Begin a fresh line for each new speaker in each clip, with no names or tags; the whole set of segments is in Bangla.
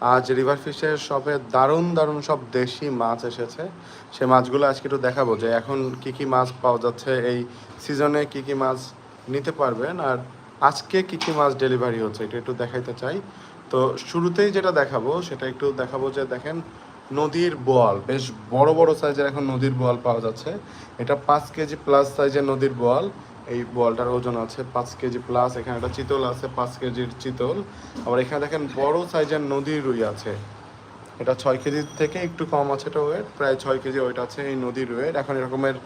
আজ রিভার ফিশের শপে দারুণ দারুণ সব দেশি মাছ এসেছে। সে মাছগুলো আজকে একটু দেখাবো যে এখন কি কি মাছ পাওয়া যাচ্ছে, এই সিজনে কি কি মাছ নিতে পারবেন আর আজকে কি কি মাছ ডেলিভারি হচ্ছে, এটা একটু দেখাইতে চাই। তো শুরুতেই যেটা দেখাবো, সেটা একটু দেখাবো যে দেখেন, নদীর বোয়াল, বেশ বড় বড় সাইজের এখন নদীর বোয়াল পাওয়া যাচ্ছে। এটা পাঁচ কেজি প্লাস সাইজের নদীর বোয়াল। এই বলটার ওজন আছে পাঁচ কেজি প্লাস এখানে একটা চিতল আছে পাঁচ কেজির চিতল। আবার এখানে দেখেন বড় সাইজের নদীর রুই আছে। এটা ছয় কেজির থেকে একটু কম আছে এটা ওয়েট প্রায় ছয় কেজি ওয়েট আছে এই নদীর ওয়েট এখন এরকমের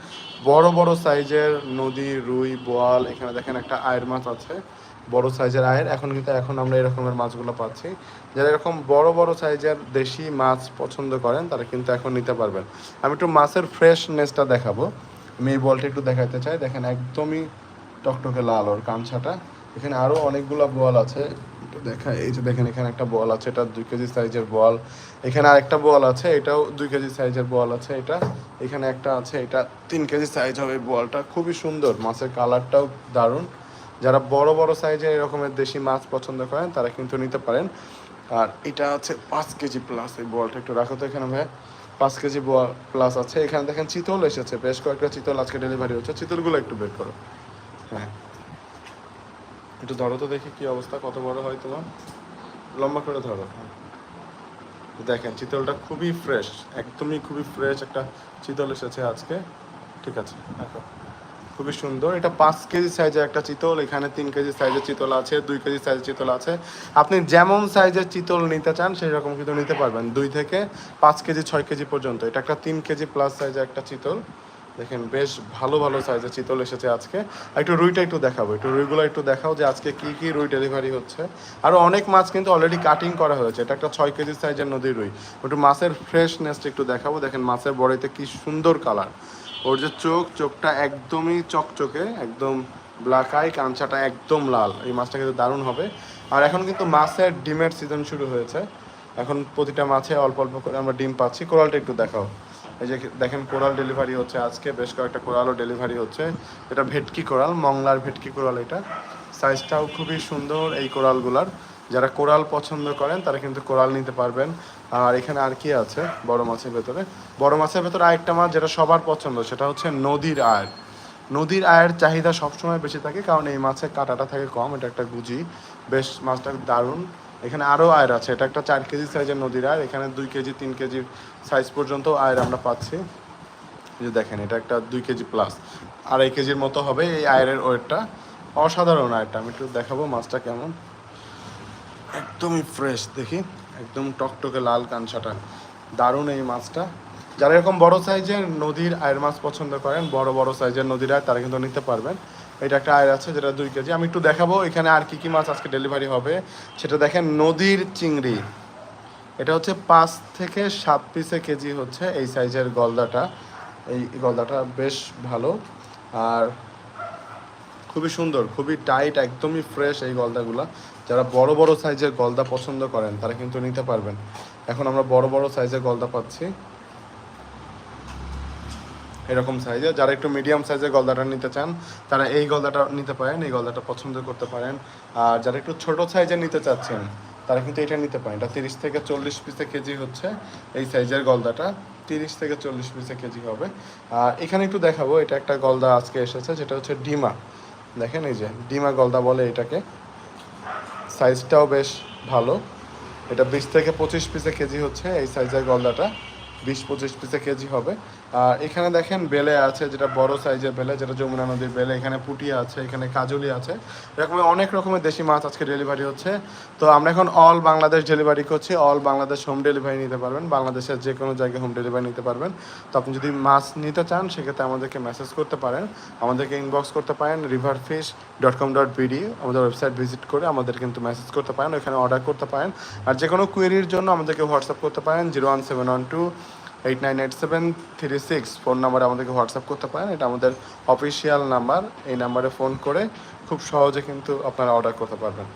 বড় বড় সাইজের নদী, রুই, বোয়াল, এখানে দেখেন একটা আয়ের মাছ আছে, বড় সাইজের আয়ের। এখন কিন্তু, এখন আমরা এরকমের মাছগুলো পাচ্ছি। যারা এরকম বড় বড় সাইজের দেশি মাছ পছন্দ করেন, তারা কিন্তু এখন নিতে পারবেন। আমি একটু মাছের ফ্রেশনেসটা দেখাবো। আমি এই বলটা একটু দেখাতে চাই। দেখেন, একদমই টকটকে লাল ওর কাঞ্ছাটা এখানে আরও অনেকগুলো বল আছে। একটু দেখা, এই যে দেখেন, এখানে একটা বল আছে, এটা দুই কেজি সাইজের বল। এখানে আরেকটা বল আছে, এটাও দুই কেজি সাইজের বল আছে এটা। এখানে একটা আছে, এটা তিন কেজি সাইজ হবে বলটা। খুবই সুন্দর, মাছের কালারটাও দারুণ। যারা বড় বড় সাইজের এরকমের দেশি মাছ পছন্দ করেন, তারা কিন্তু নিতে পারেন। আর এটা আছে পাঁচ কেজি প্লাস এই বলটা একটু রাখো তো এখানে ভাই। পাঁচ কেজি বোয়া প্লাস আছে। এখানে দেখেন চিতল এসেছে, বেশ কয়েকটা চিতল আজকে ডেলিভারি হচ্ছে। চিতলগুলো একটু বের করো। হ্যাঁ। একটু ধরো তো দেখি কি অবস্থা, কত বড় হয় তোমার? লম্বা করে ধরো। হ্যাঁ। দেখেন, চিতলটা খুবই ফ্রেশ একদমই খুবই ফ্রেশ একটা চিতল এসেছে আজকে। ঠিক আছে দেখো খুবই সুন্দর। এটা পাঁচ কেজি সাইজের একটা চিতল, এখানে তিন কেজি সাইজের চিতল আছে, দুই কেজি সাইজের চিতল আছে। আপনি যেমন সাইজের চিতল নিতে চান সেই রকম কিন্তু নিতে পারবেন। দুই থেকে পাঁচ কেজি, ছয় কেজি পর্যন্ত। এটা একটা তিন কেজি প্লাস সাইজের একটা চিতল। দেখেন, বেশ ভালো ভালো সাইজের চিতল এসেছে আজকে। একটু রুইটা একটু দেখাবো। একটু রুইগুলো একটু দেখাও যে আজকে কি কি রুই ডেলিভারি হচ্ছে। আরও অনেক মাছ কিন্তু অলরেডি কাটিং করা হয়েছে। এটা একটা ছয় কেজি সাইজের নদীর রুই। একটু মাছের ফ্রেশনেসটা একটু দেখাবো। দেখেন, মাছের বড়িতে কি সুন্দর কালার ওর যে চোখ, চোখটা একদমই চকচকে, একদম ব্ল্যাক আই কাঞ্চাটা একদম লাল। এই মাছটা কিন্তু দারুণ হবে। আর এখন কিন্তু মাছের ডিমের সিজন শুরু হয়েছে। এখন প্রতিটা মাছে অল্প অল্প করে আমরা ডিম পাচ্ছি। কোরালটা একটু দেখাও। এই যে দেখেন, কোরাল ডেলিভারি হচ্ছে আজকে। বেশ কয়েকটা কোরালও ডেলিভারি হচ্ছে। এটা ভেটকি কোরাল, মংলার ভেটকি কোরাল এটা। সাইজটাও খুবই সুন্দর এই কোরালগুলার। যারা কোরাল পছন্দ করেন, তারা কিন্তু কোরাল নিতে পারবেন। আর এখানে আর কি আছে? বড় মাছের ভেতরে। বড় মাছের ভেতরে আরেকটা মাছ যেটা সবার পছন্দ, সেটা হচ্ছে নদীর আয় নদীর আয়ের চাহিদা সবসময় বেশি থাকে, কারণ এই মাছের কাটাটা থাকে কম, এটা একটা গুজি। বেশ, মাছটা দারুণ। এখানে আরও আয়ের আছে, এটা একটা চার কেজি সাইজের নদীর আয়ের এখানে দুই কেজি, তিন কেজির সাইজ পর্যন্ত আয়ের আমরা পাচ্ছি। যে দেখেন, এটা একটা দুই কেজি প্লাস আড়াই কেজির মতো হবে এই আয়ের ওয়েটটা। অসাধারণ আয়েরটা আমি একটু দেখাবো মাছটা কেমন। একদমই ফ্রেশ দেখি? একদম টকটকে লাল কাঞ্চাটা দারুণ এই মাছটা। যারা এরকম বড় সাইজের নদীর আয়ের মাছ পছন্দ করেন, বড় বড় সাইজের নদীর আয়, তারা কিন্তু নিতে পারবেন। এটা একটা আয়ের আছে যেটা দুই কেজি। আমি একটু দেখাবো এখানে আর কি কি মাছ আজকে ডেলিভারি হবে। সেটা দেখেন, নদীর চিংড়ি। এটা হচ্ছে পাঁচ থেকে সাত পিসে কেজি হচ্ছে এই সাইজের গলদাটা। এই গলদাটা বেশ ভালো। আর খুবই সুন্দর, খুবই টাইট একদমই ফ্রেশ এই গলদাগুলা। যারা বড় বড় সাইজের গলদা পছন্দ করেন, তারা কিন্তু নিতে পারবেন। এখন আমরা বড় বড় সাইজের গলদা পাচ্ছি। এরকম সাইজের যারা একটু মিডিয়াম সাইজের গলদাটা নিতে চান, তারা এই গলদাটা নিতে পারেন, এই গলদাটা পছন্দ করতে পারেন। আর যারা একটু ছোট সাইজের নিতে চাচ্ছেন, তারা কিন্তু এটা নিতে পারেন। এটা তিরিশ থেকে চল্লিশ পিসে কেজি হচ্ছে এই সাইজের গলদাটা। তিরিশ থেকে চল্লিশ পিসে কেজি হবে। আর এখানে একটু দেখাবো, এটা একটা গলদা আজকে এসেছে যেটা হচ্ছে ডিমা। দেখেন এই যে, ডিমা গলদা বলে এটাকে। সাইজটাও বেশ ভালো। এটা বিশ থেকে পঁচিশ পিসে কেজি হচ্ছে এই সাইজের গলদাটা। বিশ পঁচিশ পিসে কেজি হবে। আর এখানে দেখেন বেলে আছে, যেটা বড় সাইজের বেলে, যেটা যমুনা নদীর বেলে। এখানে পুটিয়া আছে, এখানে কাজলি আছে। এরকম অনেক রকমের দেশি মাছ আজকে ডেলিভারি হচ্ছে। তো আমরা এখন অল বাংলাদেশ ডেলিভারি করছি। অল বাংলাদেশ হোম ডেলিভারি নিতে পারবেন। বাংলাদেশের যে কোনো জায়গায় হোম ডেলিভারি নিতে পারবেন। তো আপনি যদি মাছ নিতে চান, সেক্ষেত্রে আমাদেরকে মেসেজ করতে পারেন। আমাদেরকে ইনবক্স করতে পারেন। River fish dot com dot BD আমাদের ওয়েবসাইট ভিজিট করে আমাদের কিন্তু মেসেজ করতে পারেন। ওখানে অর্ডার করতে পারেন। আর যে কোনো কোয়েরির জন্য আমাদেরকে হোয়াটসঅ্যাপ করতে পারেন। Zero one seven one two eight nine eight seven three six phone নাম্বারে আমাদেরকে হোয়াটসঅ্যাপ করতে পারেন। এটা আমাদের অফিসিয়াল নাম্বার এই নাম্বারে ফোন করে খুব সহজে কিন্তু আপনারা অর্ডার করতে পারবেন।